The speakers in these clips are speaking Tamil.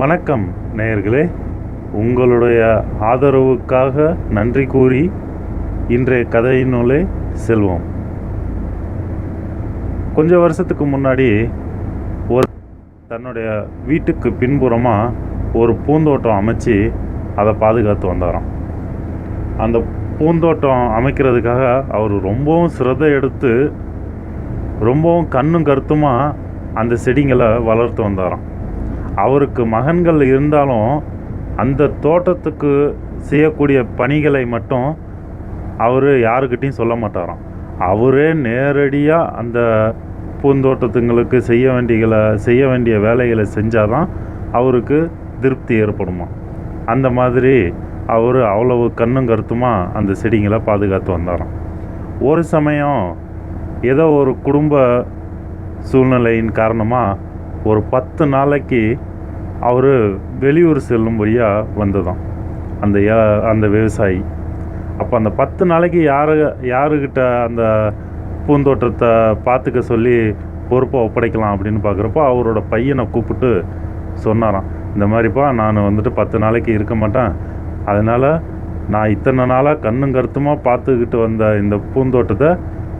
வணக்கம் நேயர்களே. உங்களுடைய ஆதரவுக்காக நன்றி கூறி இன்றைய கதையினுள்ளே செல்வோம். கொஞ்ச வருஷத்துக்கு முன்னாடி ஒரு தன்னுடைய வீட்டுக்கு பின்புறமாக ஒரு பூந்தோட்டம் அமைச்சு அதை பாதுகாத்து வந்தாராம். அந்த பூந்தோட்டம் அமைக்கிறதுக்காக அவர் ரொம்பவும் சிரத்தை எடுத்து ரொம்பவும் கண்ணும் கருத்துமாக அந்த செடிங்களை வளர்த்து வந்தாராம். அவருக்கு மகன்கள் இருந்தாலும் அந்த தோட்டத்துக்கு செய்யக்கூடிய பணிகளை மட்டும் அவர் யாருக்கிட்டையும் சொல்ல மாட்டாராம். அவரே நேரடியாக அந்த பூந்தோட்டத்துங்களுக்கு செய்ய வேண்டியகளை செய்ய வேண்டிய வேலைகளை செஞ்சால் தான் அவருக்கு திருப்தி ஏற்படுமா அந்த மாதிரி அவர் அவ்வளவு கண்ணும் கருத்துமாக அந்த செடிங்களை பாதுகாத்து வந்தாராம். ஒரு சமயம் ஏதோ ஒரு குடும்ப சூழ்நிலையின் காரணமாக ஒரு பத்து நாளைக்கு அவர் வெளியூர் செல்லும்படியாக வந்ததாம் அந்த அந்த விவசாயி. அப்போ அந்த பத்து நாளைக்கு யாரு யாருக்கிட்ட அந்த பூந்தோட்டத்தை பார்த்துக்க சொல்லி பொறுப்பை ஒப்படைக்கலாம் அப்படின்னு பார்க்குறப்போ அவரோட பையனை கூப்பிட்டு சொன்னாராம். இந்த மாதிரிப்பா நான் வந்துட்டு பத்து நாளைக்கு இருக்க மாட்டேன். அதனால் நான் இத்தனை நாளாக கண்ணும் கருத்துமாக பார்த்துக்கிட்டு வந்த இந்த பூந்தோட்டத்தை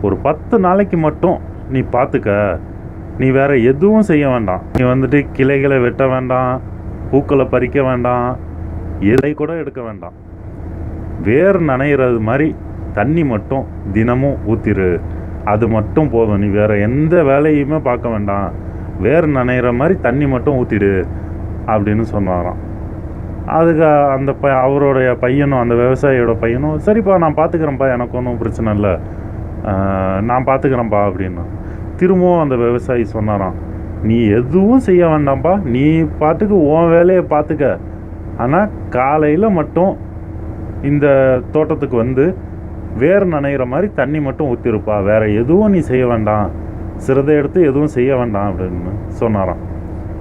ஒரு பத்து நாளைக்கு மட்டும் நீ பார்த்துக்க. நீ வேற எதுவும் செய்ய வேண்டாம். நீ வந்துட்டு கிளைகளை வெட்ட வேண்டாம் பூக்களை பறிக்க வேண்டாம் எதை கூட எடுக்க வேண்டாம். வேர் நனைகிறது மாதிரி தண்ணி மட்டும் தினமும் ஊற்றிரு அது மட்டும் போதும். நீ வேற எந்த வேலையுமே பார்க்க வேண்டாம். வேர் நனைகிற மாதிரி தண்ணி மட்டும் ஊற்றிடு அப்படின்னு சொன்னாராம். அதுக்கு அந்த ப அவருடைய பையனும் அந்த விவசாயியோட பையனும் சரிப்பா நான் பார்த்துக்கிறேன்ப்பா எனக்கு ஒன்றும் பிரச்சனை இல்லை. நான் பார்த்துக்கிறேன்ப்பா அப்படின்னு. திரும்பவும் அந்த விவசாயி சொன்னாராம் நீ எதுவும் செய்ய வேண்டாம்ப்பா நீ பாட்டுக்கு உன் வேலையை பார்த்துக்க ஆனால் காலையில் மட்டும் இந்த தோட்டத்துக்கு வந்து வேர் நனைகிற மாதிரி தண்ணி மட்டும் ஊற்றிருப்பா வேறு எதுவும் நீ செய்ய வேண்டாம் சிறதை எடுத்து எதுவும் செய்ய வேண்டாம் அப்படின்னு சொன்னாராம்.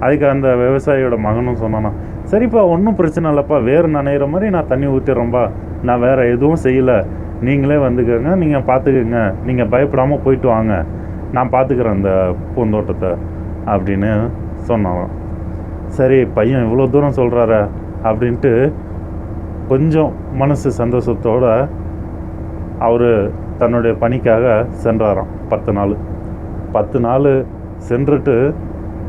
அதுக்கு அந்த விவசாயியோட மகனும் சொன்னானா சரிப்பா ஒன்றும் பிரச்சனை இல்லைப்பா வேர் நனைகிற மாதிரி நான் தண்ணி ஊற்றிடுறேன்ப்பா நான் வேறு எதுவும் செய்யலை நீங்களே வந்துக்கோங்க நீங்கள் பார்த்துக்கோங்க நீங்கள் பயப்படாமல் போயிட்டு வாங்க. நான் பார்த்துக்கிறேன் அந்த பூந்தோட்டத்தை அப்படின்னு சொன்னான் சரி பையன் இவ்வளோ தூரம் சொல்கிறார அப்படின்ட்டு கொஞ்சம் மனசு சந்தோஷத்தோடு அவர் தன்னுடைய பணிக்காக சென்றாராம். பத்து நாள். பத்து நாள் சென்றுட்டு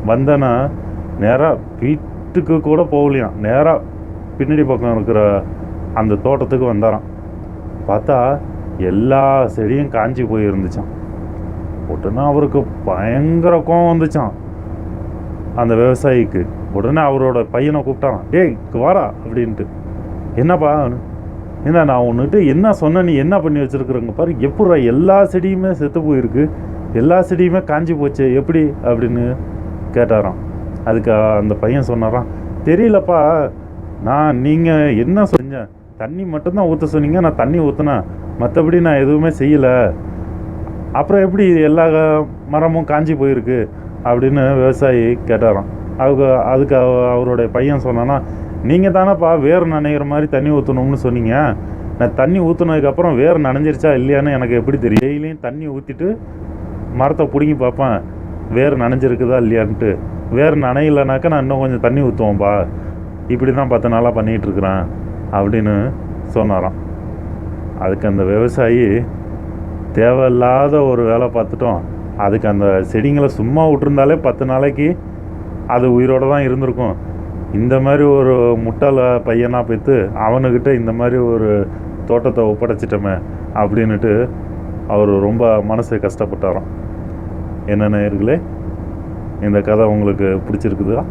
வந்தேன்னா நேராக வீட்டுக்கு கூட போகலையாம். நேராக பின்னாடி பக்கம் இருக்கிற அந்த தோட்டத்துக்கு வந்தாராம். பார்த்தா எல்லா செடியும் காஞ்சி போயிருந்துச்சான் உடனே அவருக்கு பயங்கர கோவம் வந்துச்சான் அந்த விவசாயிக்கு. உடனே அவரோட பையனை கூப்பிட்டான் டேய் வாரா அப்படின்ட்டு. என்னப்பா என்ன நான் ஒன்றுட்டு என்ன சொன்ன நீ என்ன பண்ணி வச்சுருக்குறங்க பாரு. எப்பட்றா எல்லா செடியுமே செத்து போயிருக்கு. எல்லா செடியுமே காஞ்சி போச்சு எப்படி? அப்படின்னு கேட்டாராம். அதுக்கு அந்த பையன் சொன்னாராம். தெரியலப்பா நான் நீங்கள் என்ன செஞ்சேன் தண்ணி மட்டும்தான் ஊற்ற சொன்னீங்க நான் தண்ணி ஊற்றினேன் மற்றபடி நான் எதுவுமே செய்யலை. அப்புறம் எப்படி எல்லா மரமும் காஞ்சி போயிருக்கு அப்படின்னு விவசாயி கேட்டாராம். அவங்க அதுக்கு அவ- அவருடைய பையன் சொன்னான்னா நீங்கள் தானேப்பா வேர் நனைகிற மாதிரி தண்ணி ஊற்றணும்னு சொன்னீங்க. நான் தண்ணி ஊற்றுனதுக்கப்புறம் வேர் நனைஞ்சிருச்சா இல்லையான்னு எனக்கு எப்படி தெரியும்? டெய்லியும் தண்ணி ஊற்றிட்டு மரத்தை பிடுங்கி பார்ப்பேன். வேர் நனைஞ்சிருக்குதா இல்லையான்ட்டு. வேர் நனையிலனாக்கா நான் இன்னும் கொஞ்சம் தண்ணி ஊற்றுவோம்ப்பா இப்படி தான் பத்து நாளாக பண்ணிகிட்ருக்குறேன் அப்படின்னு சொன்னாராம். அதுக்கு அந்த விவசாயி தேவையில்லாத ஒரு வேலை பார்த்துட்டோம். அதுக்கு அந்த செடிங்களை சும்மா விட்டுருந்தாலே பத்து நாளைக்கு அது உயிரோட தான் இருந்திருக்கும். இந்த மாதிரி ஒரு முட்டாள பையனாக பெற்று அவனுக்கிட்ட இந்த மாதிரி ஒரு தோட்டத்தை ஒப்படைச்சிட்டோமே அப்படின்னுட்டு அவர் ரொம்ப மனசு கஷ்டப்பட்டாராம். என்ன நேயர்களே இந்த கதை உங்களுக்கு பிடிச்சிருக்குதா?